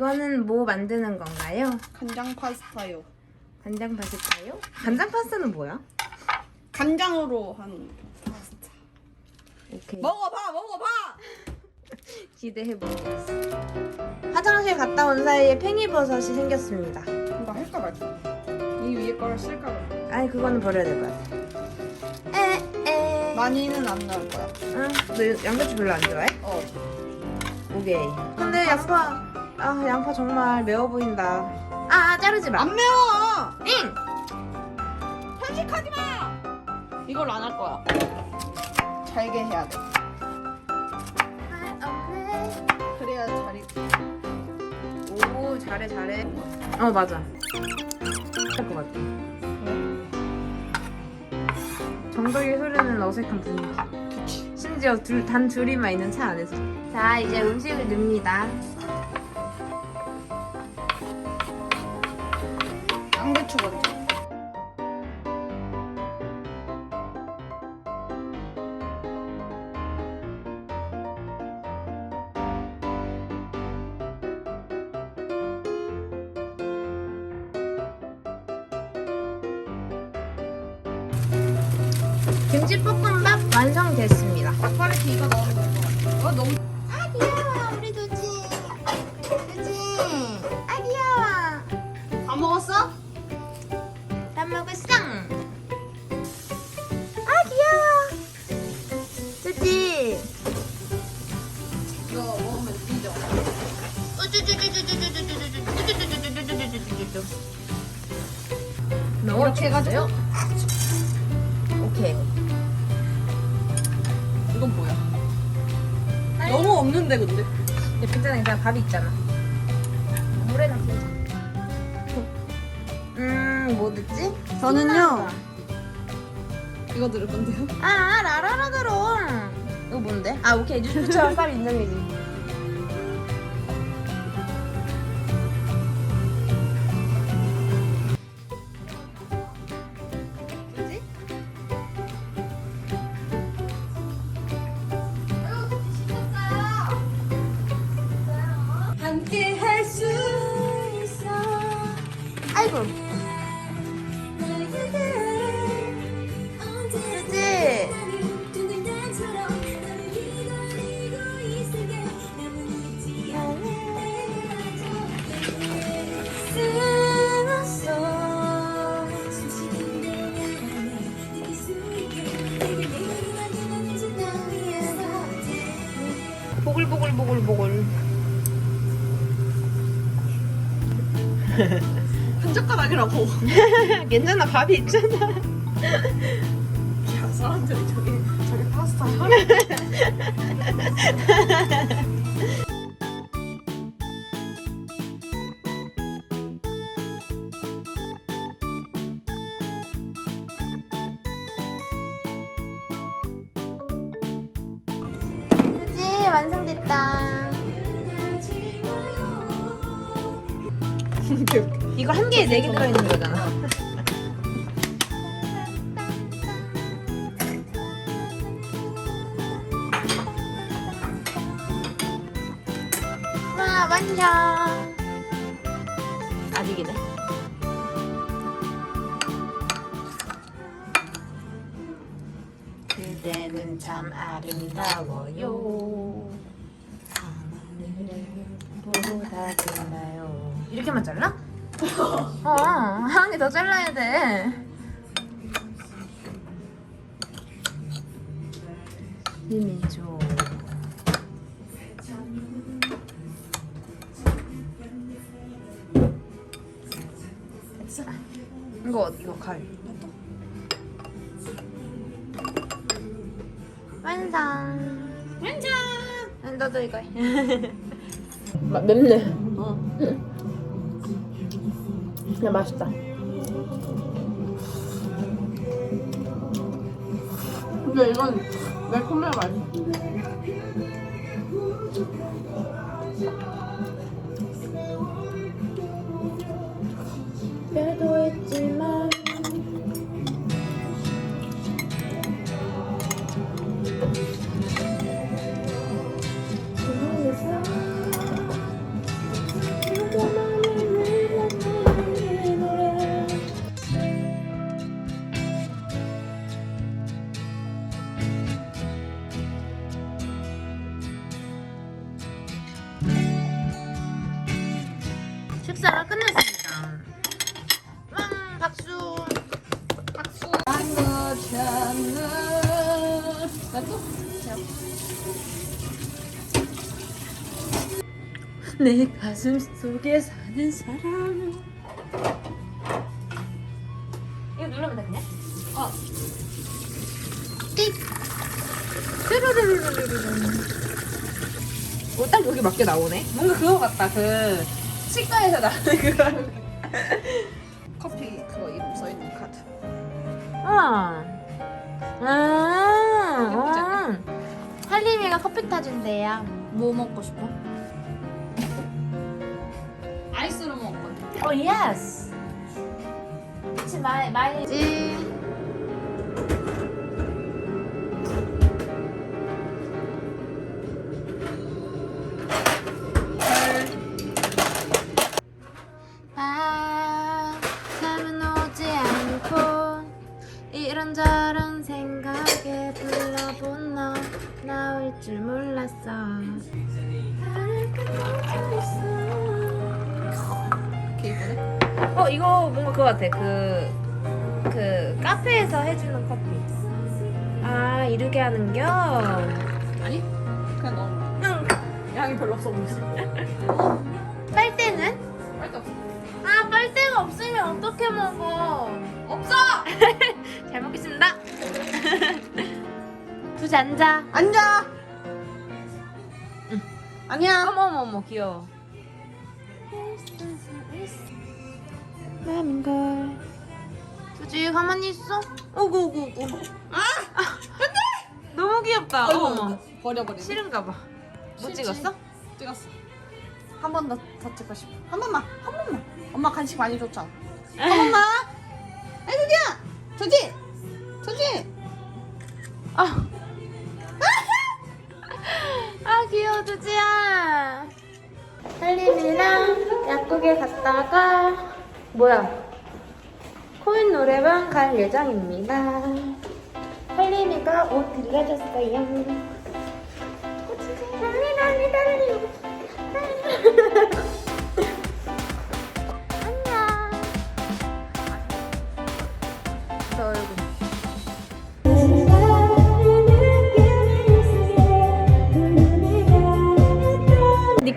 이거는 뭐 만드는 건가요? 간장 파스타요. 간장 파스타요? 간장 파스타는 뭐야? 간장으로 한 파스타. 오케이. 먹어봐, 먹어봐. 기대해 보겠습니다. 화장실 갔다 온 사이에 팽이버섯이 생겼습니다. 이거 할까 말까? 이 위에 거를 쓸까 말까? 아니 그거는 버려야 될것 같아. 에 에. 많이는 안 넣을 거야. 응. 너 양배추 별로 안 좋아해? 어. 오케이. 근데 양파 아 양파 정말 매워 보인다. 아, 아 자르지 마. 안 매워. 응. 편식하지 마. 이걸 안 할 거야. 잘게 해야 돼. 그래야 잘 익. 오 잘해 잘해. 어 맞아. 할 것 같아. 정덕이 흐르는 어색한 분위기. 심지어 둘, 단 둘이만 있는 차 안에서. 자 이제 음식을 넣습니다. 김치 볶음밥 완성됐습니다. 파스타리티 이거 넣으면 될것 같아. 어 너무. 아 귀여워 우리 두지. 두지. 아 귀여워. 다 먹었어? 밥 먹었어. 아 귀여워. 두지. 이거 먹으면 뒤져. 이렇게 해가지고 너무 없는데 근데. 예쁘잖아 그냥 밥이 있잖아 물에 넣자 음뭐 넣지? 저는요. 이거 들을 건데요. 아 라라라드롱 이거 뭔데? 아 오케이 뉴스처럼 쌀 인정이지? 嗯 한 젓가락이라고. 괜찮아 밥이 있잖아 야 사람들이 저기 저기 파스타. 그치 완성됐다 이거 한 개에 네 개 들어있는 거잖아. 와 완성 아직이네. 그대는 참 아름다워요. 보다 빛나요? 이렇게만 잘라? 어, 한개 더 잘라야 돼. 이민조. 이거 이거 칼. 완성. 완성. 너도 이거 해. 맵네. 어. 그냥 맛있다. 근데 이건 매콤해 맛있어. 박수. 박수. 내 가슴 속에 사는 사람. 이거 누르면 돼 그냥? 어. 띡. 뾰로로로로로로. 어, 딱 여기 맞게 나오네. 뭔가 그거 같다. 그 치과에서 나는 그런. 아. 아. 아. 할림이가 커피 타준대요. 뭐 먹고 싶어? 아이스로 먹을 거야. 오 예스. 그치 많이 많이. 지. 몰랐어. 어 이거 뭔가 그거 같아 그그 카페에서 해주는 커피 아 이르게 하는겨 아니? 그냥 넣은 응 거. 양이 별로 없어 보이지. 빨대는? 빨리 없어. 아 빨대가 없으면 어떻게 먹어 없어! 잘 먹겠습니다 두지 앉아 앉아! 응. 아니야. 어머 어머 어머 귀여워 맘걸 두지 가만히 있어 오구 오구 오구 아! 안돼 너무 귀엽다 어머 어머 버려버리네. 싫은가 봐. 못 싫지. 찍었어? 찍었어. 한 번 더 더 찍고 싶어. 한 번만, 한 번만. 엄마 간식 많이 줬잖아. 한 번만. 아이고야, 조지, 조지. 아. 귀여워 두지야. 할림이랑 약국에 갔다가 뭐야? 코인 노래방 갈 예정입니다. 할림이가 옷 빌려줬어요. 달리 달리 달리. 안녕. 너 얼굴.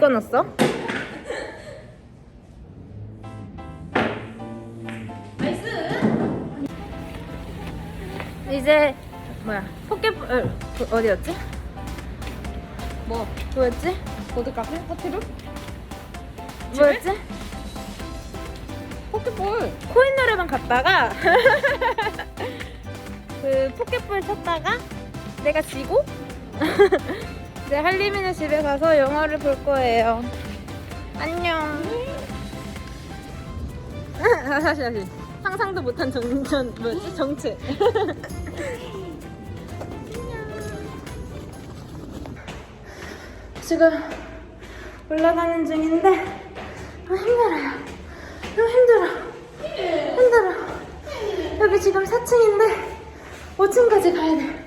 꺼 넣었어? 이제 뭐야 포켓볼 어, 그 어디였지? 뭐? 뭐였지? 보드 카페? 호텔? 뭐였지? 포켓볼. 코인 노래방 갔다가 그 포켓볼 쳤다가 내가 지고 이제 할리미네 집에 가서 영화를 볼 거예요. 안녕. 다시 다시 상상도 못한 정전 뭐지 정체. 지금 올라가는 중인데 아, 힘들어요. 너무 힘들어. 힘들어. 여기 지금 4층인데 5층까지 가야 돼. 아,